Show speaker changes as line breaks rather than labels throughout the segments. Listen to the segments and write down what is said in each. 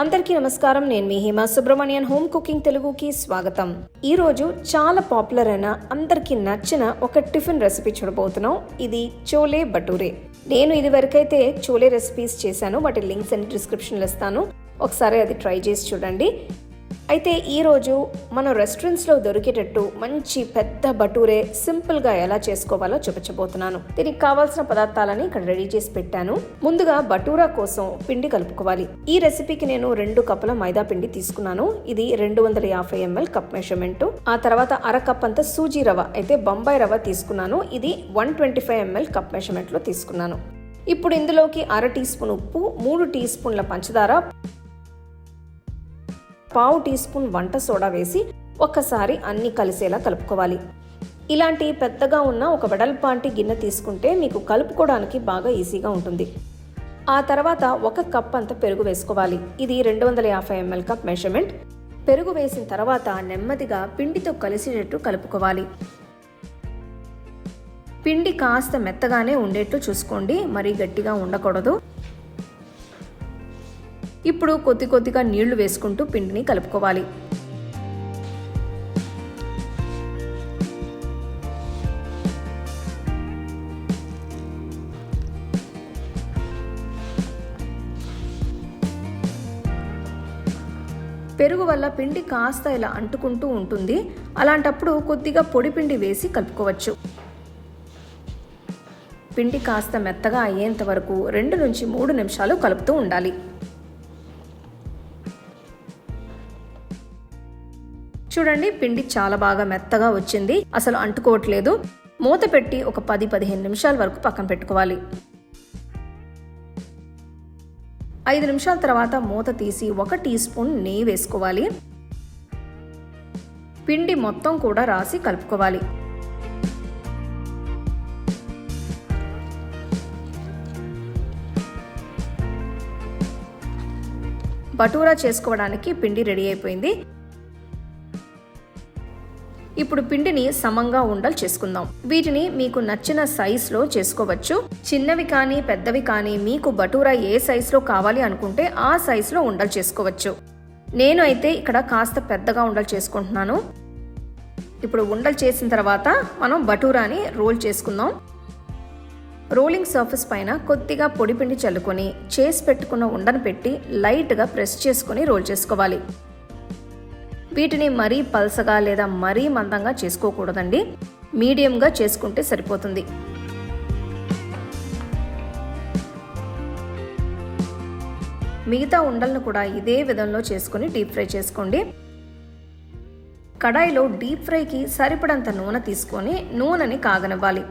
అందరికీ నమస్కారం. నేను మీ హేమ సుబ్రహ్మణ్యన్. హోమ్ కుకింగ్ తెలుగుకి స్వాగతం. ఈ రోజు చాలా పాపులర్ అయిన అందరికీ నచ్చిన ఒక టిఫిన్ రెసిపీ చూడబోతున్నాం. ఇది చోలే బటూరే. నేను ఇది వరకైతే చోలే రెసిపీస్ చేశాను. వాటి లింక్స్ అండ్ డిస్క్రిప్షన్లో ఇస్తాను. ఒకసారి అది ట్రై చేసి చూడండి. అయితే ఈరోజు మనం రెస్టారెంట్స్లో దొరికేటట్టు మంచి పెద్ద బటూరే సింపుల్గా ఎలా చేసుకోవాలో చూపించబోతున్నాను. దీనికి కావాల్సిన పదార్థాలని ఇక్కడ రెడీ చేసి పెట్టాను. ముందుగా బటూరా కోసం పిండి కలుపుకోవాలి. ఈ రెసిపీకి నేను రెండు కప్పుల మైదా పిండి తీసుకున్నాను. ఇది రెండు వందల యాభై ఎంఎల్ కప్ మెషర్మెంట్. ఆ తర్వాత అర కప్ అంత సూజీ రవ అయితే బొంబాయి రవ తీసుకున్నాను. ఇది one twenty five ML cup మెషర్మెంట్లో తీసుకున్నాను. ఇప్పుడు ఇందులోకి అర టీ స్పూన్ ఉప్పు మూడు టీ స్పూన్ల పంచదార పావు టీ స్పూన్ వంట సోడా వేసి ఒక్కసారి అన్ని కలిసేలా కలుపుకోవాలి. ఇలాంటి పెద్దగా ఉన్న ఒక వెడల్పాంటి గిన్నె తీసుకుంటే మీకు కలుపుకోవడానికి బాగా ఈజీగా ఉంటుంది. ఆ తర్వాత ఒక కప్ అంత పెరుగు వేసుకోవాలి. ఇది రెండు వందల యాభై ఎంఎల్ కప్ మెజర్మెంట్ పెరుగు వేసిన తర్వాత నెమ్మదిగా పిండితో కలిసేటట్టు కలుపుకోవాలి. పిండి కాస్త మెత్తగానే ఉండేట్టు చూసుకోండి. మరీ గట్టిగా ఉండకూడదు. ఇప్పుడు కొద్ది కొద్దిగా నీళ్ళు వేసుకుంటూ పిండిని కలుపుకోవాలి. పెరుగు వల్ల పిండి కాస్త ఇలా అంటుకుంటూ ఉంటుంది. అలాంటప్పుడు కొద్దిగా పొడి పిండి వేసి కలుపుకోవచ్చు. పిండి కాస్త మెత్తగా అయ్యేంత వరకు రెండు నుంచి మూడు నిమిషాలు కలుపుతూ ఉండాలి. చూడండి పిండి చాలా బాగా మెత్తగా వచ్చింది. అసలు అంటుకోవట్లేదు. మూత పెట్టి ఒక పది పదిహేను నిమిషాల వరకు పక్కన పెట్టుకోవాలి. ఐదు నిమిషాల తర్వాత మూత తీసి ఒక టీ స్పూన్ నెయ్యి వేసుకోవాలి. పిండి మొత్తం కూడా రాసి కలుపుకోవాలి. బటూరా చేసుకోవడానికి పిండి రెడీ అయిపోయింది. ఇప్పుడు పిండిని సమంగా ఉండలు చేసుకుందాం. వీటిని మీకు నచ్చిన సైజులో చేసుకోవచ్చు. చిన్నవి కానీ పెద్దవి కానీ మీకు బటూరా ఏ సైజులో కావాలి అనుకుంటే ఆ సైజులో ఉండలు చేసుకోవచ్చు. నేను అయితే ఇక్కడ కాస్త పెద్దగా ఉండలు చేసుకుంటున్నాను. ఇప్పుడు ఉండలు చేసిన తర్వాత మనం బటూరాని రోల్ చేసుకుందాం. రోలింగ్ సర్ఫేస్ పైన కొద్దిగా పొడిపిండి చల్లుకొని చేసి పెట్టుకున్న ఉండను పెట్టి లైట్గా ప్రెస్ చేసుకొని రోల్ చేసుకోవాలి. వీటిని మరీ పలసగా లేదా మరీ మందంగా చేసుకోకూడదండి. మీడియంగా చేసుకుంటే సరిపోతుంది. మిగతా ఉండలను కూడా ఇదే విధంలో చేసుకుని డీప్ ఫ్రై చేసుకోండి. కడాయిలో డీప్ ఫ్రైకి సరిపడంత నూనె తీసుకొని నూనెని కాగనివ్వాలి.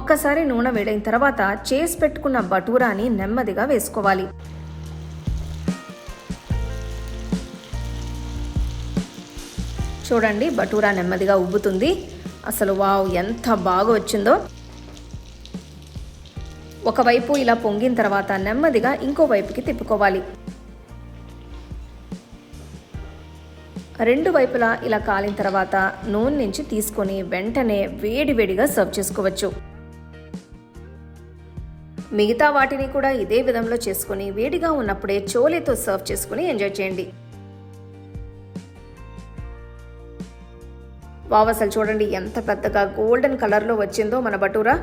ఒక్కసారి నూనె వేడైన తర్వాత చేసి పెట్టుకున్న బటూరాని నెమ్మదిగా వేసుకోవాలి. చూడండి బటూరా నెమ్మదిగా ఉబ్బుతుంది. అసలు వావ్ ఎంత బాగా వచ్చిందో. ఒకవైపు ఇలా పొంగిన తర్వాత నెమ్మదిగా ఇంకో వైపుకి తిప్పుకోవాలి. రెండు వైపులా ఇలా కాలిన తర్వాత నూనె నుంచి తీసుకొని వెంటనే వేడి వేడిగా సర్వ్ చేసుకోవచ్చు. మిగతా వాటిని కూడా ఇదే విధంలో చేసుకొని వేడిగా ఉన్నప్పుడే చోలేతో సర్వ్ చేసుకుని ఎంజాయ్ చేయండి. వావ్ అసలు చూడండి ఎంత పెద్దగా గోల్డెన్ కలర్లో వచ్చిందో మన బటూరా.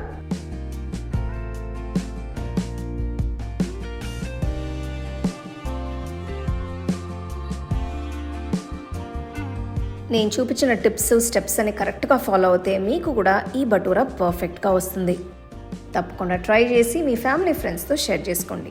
నేను చూపించిన టిప్స్ స్టెప్స్ అని కరెక్ట్గా ఫాలో అవుతే మీకు కూడా ఈ బటూరా పర్ఫెక్ట్గా వస్తుంది. తప్పకుండా ట్రై చేసి మీ ఫ్యామిలీ ఫ్రెండ్స్తో షేర్ చేసుకోండి.